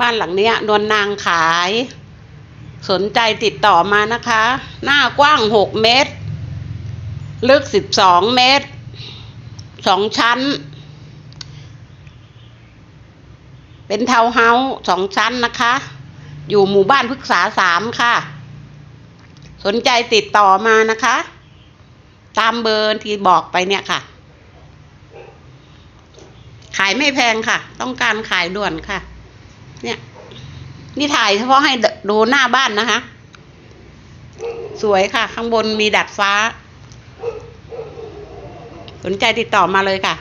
บ้านหลังเนี้ยนวลนางขาย สนใจติดต่อมานะคะ หน้ากว้างหกเมตร ลึกสิบสองเมตรสองชั้น เป็นเทาวน์เฮาส์สองชั้นนะคะ อยู่หมู่บ้านพฤกษาสามค่ะ สนใจติดต่อมานะคะ ตามเบอร์ที่บอกไปเนี่ยค่ะ ขายไม่แพงค่ะ ต้องการขายด่วนค่ะ เนี่ย นี่ถ่ายเฉพาะให้ดูหน้าบ้านนะคะ สวยค่ะ ข้างบนมีดัดฟ้า สนใจติดต่อมาเลยค่ะ